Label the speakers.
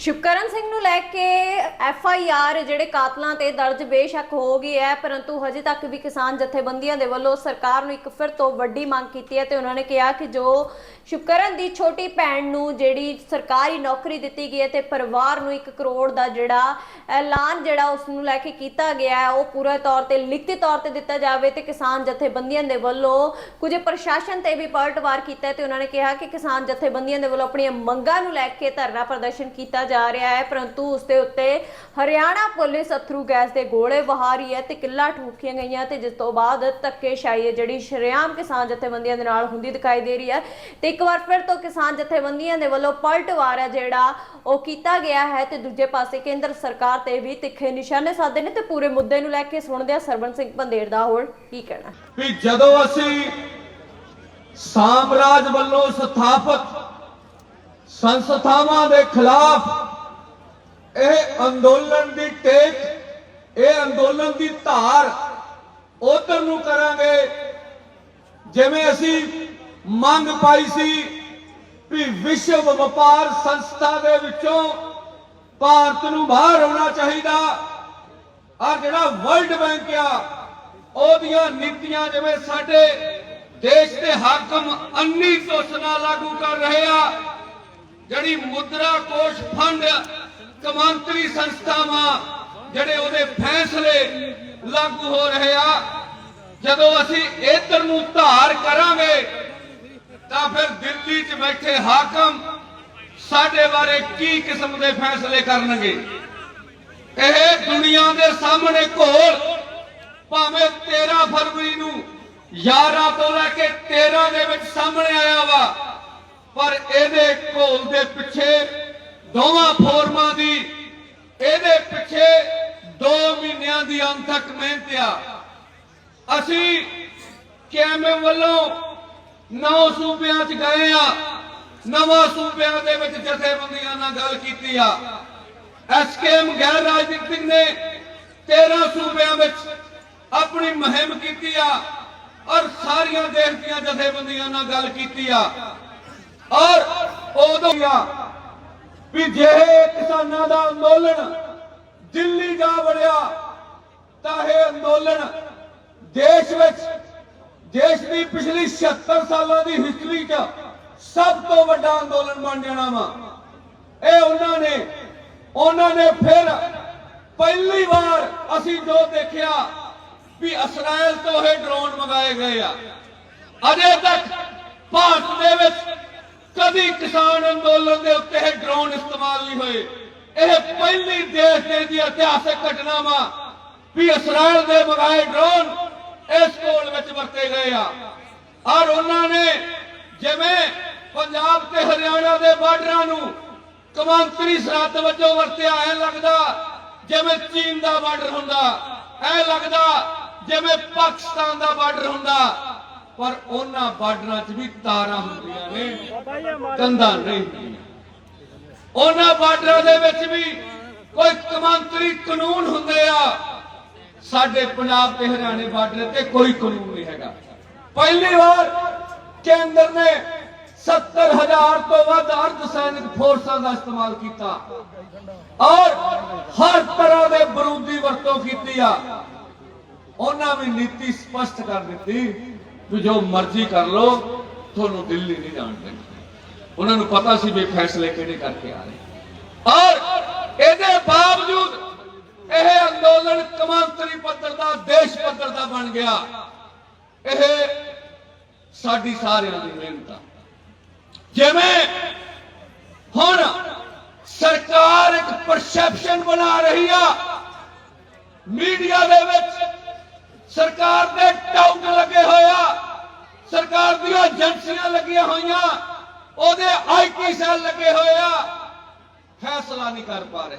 Speaker 1: ਸ਼ੁਕਰਨ ਸਿੰਘ ਨੂੰ ਲੈ ਕੇ F I R ਜਿਹੜੇ ਕਾਤਲਾਂ ਤੇ ਦਰਜ ਬੇਸ਼ੱਕ ਹੋ ਗਈ ਹੈ, ਪਰੰਤੂ ਹਜੇ ਤੱਕ ਵੀ ਕਿਸਾਨ ਜਥੇਬੰਦੀਆਂ ਦੇ ਵੱਲੋਂ ਸਰਕਾਰ ਨੂੰ ਇੱਕ ਫਿਰ ਤੋਂ ਵੱਡੀ ਮੰਗ ਕੀਤੀ ਹੈ ਤੇ ਉਹਨਾਂ ਨੇ ਕਿਹਾ ਕਿ ਜੋ ਸ਼ੁਕਰਨ ਦੀ ਛੋਟੀ ਭੈਣ ਨੂੰ ਜਿਹੜੀ ਸਰਕਾਰੀ ਨੌਕਰੀ ਦਿੱਤੀ ਗਈ ਹੈ ਤੇ ਪਰਿਵਾਰ ਨੂੰ 1 ਕਰੋੜ ਦਾ ਜਿਹੜਾ ਐਲਾਨ ਜਿਹੜਾ ਉਸ ਨੂੰ ਲੈ ਕੇ ਕੀਤਾ ਗਿਆ ਹੈ, ਉਹ ਪੂਰੇ ਤੌਰ ਤੇ ਲਿਖਤੀ ਤੌਰ ਤੇ ਦਿੱਤਾ ਜਾਵੇ ਤੇ ਕਿਸਾਨ ਜਥੇਬੰਦੀਆਂ ਦੇ ਵੱਲੋਂ ਕੁਝ ਪ੍ਰਸ਼ਾਸਨ ਤੇ ਵੀ ਪਲਟਵਾਰ ਕੀਤਾ ਹੈ ਤੇ ਉਹਨਾਂ ਨੇ ਕਿਹਾ ਕਿ ਕਿਸਾਨ ਜਥੇਬੰਦੀਆਂ ਦੇ ਵੱਲੋਂ ਆਪਣੀਆਂ ਮੰਗਾਂ ਨੂੰ ਲੈ ਕੇ ਧਰਨਾ ਪ੍ਰਦਰਸ਼ਨ ਕੀਤਾ ਜਾ ਰਿਹਾ ਹੈ, ਪਰੰਤੂ ਉਸ ਦੇ ਉੱਤੇ ਹਰਿਆਣਾ ਪੁਲਿਸ ਅਥਰੂ ਗੈਸ ਦੇ ਗੋਲੇ ਵਹਾ ਰਹੀ ਹੈ ਤੇ ਕਿੱਲਾ ਠੂਕੀਆਂ ਗਈਆਂ ਤੇ ਜਿਸ ਤੋਂ ਬਾਅਦ ਧੱਕੇਸ਼ਾਹੀ ਹੈ, ਜਿਹੜੀ ਸ਼ਰੇਆਮ ਕਿਸਾਨ ਜਥੇਬੰਦੀਆਂ ਦੇ ਨਾਲ ਹੁੰਦੀ ਦਿਖਾਈ ਦੇ ਰਹੀ ਹੈ। ਤੇ ਇੱਕ ਵਾਰ ਫਿਰ ਤੋਂ ਕਿਸਾਨ ਜਥੇਬੰਦੀਆਂ ਦੇ ਵੱਲੋਂ ਪਲਟਵਾਰ ਹੈ, ਜਿਹੜਾ ਉਹ ਕੀਤਾ ਗਿਆ ਹੈ ਤੇ ਦੂਜੇ ਪਾਸੇ ਕੇਂਦਰ ਸਰਕਾਰ ਤੇ ਵੀ ਤਿੱਖੇ ਨਿਸ਼ਾਨੇ ਸਾਧੇ ਨੇ ਤੇ ਪੂਰੇ ਮੁੱਦੇ ਨੂੰ ਲੈ ਕੇ ਸੁਣਦੇ ਆ ਸਰਵਨ ਸਿੰਘ ਬੰਦੇਰ ਦਾ ਹੋਰ ਕੀ ਕਹਿਣਾ
Speaker 2: ਵੀ ਜਦੋਂ ਅਸੀਂ ਸਾਮਰਾਜ ਵੱਲੋਂ ਸਥਾਪਿਤ ਸੰਸਥਾਵਾਂ ਦੇ ਖਿਲਾਫ ਇਹ ਅੰਦੋਲਨ ਦੀ ਟੇਕ, ਇਹ ਅੰਦੋਲਨ ਦੀ ਧਾਰ ਉਧਰ ਨੂੰ ਕਰਾਂਗੇ। ਜਿਵੇਂ ਅਸੀਂ ਮੰਗ ਪਾਈ ਸੀ ਵੀ ਵਿਸ਼ਵ ਵਪਾਰ ਸੰਸਥਾ ਦੇ ਵਿੱਚੋਂ ਭਾਰਤ ਨੂੰ ਬਾਹਰ ਹੋਣਾ ਚਾਹੀਦਾ। ਆ ਜਿਹੜਾ ਵਰਲਡ ਬੈਂਕ ਆ, ਉਹਦੀਆਂ ਨੀਤੀਆਂ ਜਿਵੇਂ ਸਾਡੇ ਦੇਸ਼ ਦੇ ਹਾਕਮ ਅੰਨੀ ਘੋਸ਼ਣਾ ਲਾਗੂ ਕਰ ਰਹੇ ਆ ਜਿਹੜੀ ਮੁਦਰਾ ਕੋਸ਼ ਫੰਡ ਕਮਾਂਤਰੀ ਸੰਸਥਾਵਾਂ ਜਿਹੜੇ ਉਹਦੇ ਫੈਸਲੇ ਲਾਗੂ ਹੋ ਰਹੇ ਆ, ਜਦੋਂ ਅਸੀਂ ਇਧਰ ਨੂੰ ਧਾਰ ਕਰਾਂਗੇ, ਤਾਂ ਫਿਰ ਦਿੱਲੀ 'ਚ ਬੈਠੇ ਹਾਕਮ ਸਾਡੇ ਬਾਰੇ ਕੀ ਕਿਸਮ ਦੇ ਫੈਸਲੇ ਕਰਨਗੇ? ਇਹ ਦੁਨੀਆ ਦੇ ਸਾਹਮਣੇ ਘੋਲ, ਭਾਵੇਂ 13 ਫਰਵਰੀ ਨੂੰ 11 ਤੋਂ ਲੈ ਕੇ 13 ਦੇ ਵਿੱਚ ਸਾਹਮਣੇ ਆਇਆ ਵਾ ਪਰ ਇਹਦੇ ਘੋਲ ਦੇ ਪਿੱਛੇ ਦੋਵਾਂ ਫੋਰਮਾਂ ਦੀ, ਇਹਦੇ ਪਿੱਛੇ 2 ਮਹੀਨਿਆਂ ਦੀ ਅੰਤਕ ਮਿਹਨਤ ਆ। ਅਸੀਂ ਕੈਮੇ ਵੱਲੋਂ ਨੌ ਸੂਬਿਆਂ 'ਚ ਗਏ ਆ, ਨਵਾਂ ਸੂਬਿਆਂ ਦੇ ਵਿੱਚ ਜਥੇਬੰਦੀਆਂ ਨਾਲ ਗੱਲ ਕੀਤੀ ਆ। ਐਸਕੇਐਮ ਗੈਰ ਰਾਜਨੀਤਿਕ ਨੇ 13 ਸੂਬਿਆਂ ਵਿੱਚ ਆਪਣੀ ਮੁਹਿੰਮ ਕੀਤੀ ਆ ਔਰ ਸਾਰੀਆਂ ਦੇਸ਼ ਦੀਆਂ ਜਥੇਬੰਦੀਆਂ ਨਾਲ ਗੱਲ ਕੀਤੀ ਆ। ਔਰ ਉਦੋਂ ਵੀ ਜੇ ਕਿਸਾਨਾਂ ਦਾ ਅੰਦੋਲਨ ਦਿੱਲੀ ਜਾ ਵੜਿਆ, ਤਾਂ ਇਹ ਅੰਦੋਲਨ ਦੇਸ਼ ਵਿੱਚ, ਦੇਸ਼ ਦੀ ਪਿਛਲੀ 76 ਸਾਲਾਂ ਦੀ ਹਿਸਟਰੀ 'ਚ ਸਭ ਤੋਂ ਵੱਡਾ ਅੰਦੋਲਨ ਬਣ ਜਾਣਾ ਵਾ। ਇਹ ਉਹਨਾਂ ਨੇ ਉਹਨਾਂ ਨੇ ਫਿਰ ਪਹਿਲੀ ਵਾਰ ਅਸੀਂ ਜੋ ਦੇਖਿਆ ਵੀ ਇਸਰਾਇਲ ਤੋਂ ਇਹ ਡਰੋਨ ਮੰਗਾਏ ਗਏ ਆ। ਅਜੇ ਤੱਕ ਭਾਰਤ ਦੇ ਵਿੱਚ ਕਦੀ ਕਿਸਾਨ ਅੰਦੋਲਨ ਦੇ ਉੱਤੇ ਇਹ ਡਰੋਨ ਇਸਤੇਮਾਲ ਨਹੀਂ ਹੋਏ। ਇਹ ਪਹਿਲੀ ਦੇਸ਼ ਦੇ ਦੀ ਇਤਿਹਾਸਕ ਘਟਨਾ ਵੀ ਇਸਰਾਇਲ ਦੇ ਮੰਗਾਏ ਡਰੋਨ ਇਸ ਕੋਲ ਵਿੱਚ ਵਰਤੇ ਗਏ ਆ। ਔਰ ਉਹਨਾਂ ਨੇ ਜਿਵੇਂ ਪੰਜਾਬ ਤੇ ਹਰਿਆਣਾ ਦੇ ਬਾਰਡਰਾਂ ਨੂੰ ਕਮਾਂਤਰੀ ਸਰਹੱਦ ਵਜੋਂ ਵਰਤਿਆ, ਐ ਲੱਗਦਾ ਜਿਵੇਂ ਚੀਨ ਦਾ ਬਾਰਡਰ ਹੁੰਦਾ। ਐ ਲੱਗਦਾ ਜਿਵੇਂ ਪਾਕਿਸਤਾਨ ਦਾ ਬਾਰਡਰ ਹੁੰਦਾ। ਪਰ ਉਹਨਾਂ ਬਾਰਡਰਾਂ 'ਚ ਵੀ ਤਾਰਾਂ ਹੁੰਦੀਆਂ ਨੇ। ਕੰਧਾਂ ਨਹੀਂ ਉਹਨਾਂ ਬਾਰਡਰਾਂ ਦੇ ਵਿੱਚ ਵੀ ਕੋਈ ਕਮਾਂਤਰੀ ਕਾਨੂੰਨ ਹੁੰਦੇ ਆ। ਸਾਡੇ ਪੰਜਾਬ ਤੇ ਹਰਿਆਣੇ ਬਾਰਡਰ ਤੇ ਕੋਈ ਕਾਨੂੰਨ ਨਹੀਂ ਹੈਗਾ। ਪਹਿਲੀ ਵਾਰ ਕੇਂਦਰ ਨੇ 70000 ਤੋਂ ਵੱਧ ਅਰਧ ਸੈਨਿਕ ਫੋਰਸਾਂ ਦਾ ਇਸਤੇਮਾਲ ਕੀਤਾ। ਔਰ ਹਰ ਤਰ੍ਹਾਂ ਦੇ ਬਰੂਦੀ ਵਰਤੋਂ ਕੀਤੀ ਆ। ਉਹਨਾਂ ਵੀ ਨੀਤੀ ਸਪਸ਼ਟ ਕਰ ਦਿੱਤੀ ਵੀ ਜੋ ਮਰਜ਼ੀ ਕਰ ਲੋ ਤੁਹਾਨੂੰ ਦਿੱਲੀ ਨਹੀਂ ਜਾਣ ਦੇਣਾ। ਉਹਨਾਂ ਨੂੰ ਪਤਾ ਸੀ ਵੀ ਫੈਸਲੇ ਕਿਹੜੇ ਕਰਕੇ ਆ ਰਹੇ। ਔਰ ਇਹਦੇ ਬਾਵਜੂਦ ਇਹ ਅੰਦੋਲਨ ਕਮਾਂਤਰੀ ਪੱਧਰ ਦਾ, ਦੇਸ਼ ਪੱਧਰ ਦਾ ਬਣ ਗਿਆ। ਇਹ ਸਾਡੀ ਸਾਰਿਆਂ ਦੀ ਮਿਹਨਤ ਆ। ਜਿਵੇਂ ਹੁਣ ਸਰਕਾਰ ਇੱਕ ਪਰਸੈਪਸ਼ਨ ਬਣਾ ਰਹੀ ਆ, ਮੀਡੀਆ ਦੇ ਵਿੱਚ ਸਰਕਾਰ ਦੇ ਟਾਊਟ ਲੱਗੇ ਹੋਇਆ ਸਰਕਾਰ ਦੀਆਂ ਏਜੰਸੀਆਂ ਲੱਗੀਆਂ ਹੋਈਆਂ, ਉਹਦੇ ਆਈਟੀ ਸੈੱਲ ਲੱਗੇ ਹੋਏ ਆ। ਫੈਸਲਾ ਨਹੀਂ ਕਰ ਪਾ ਰਹੇ।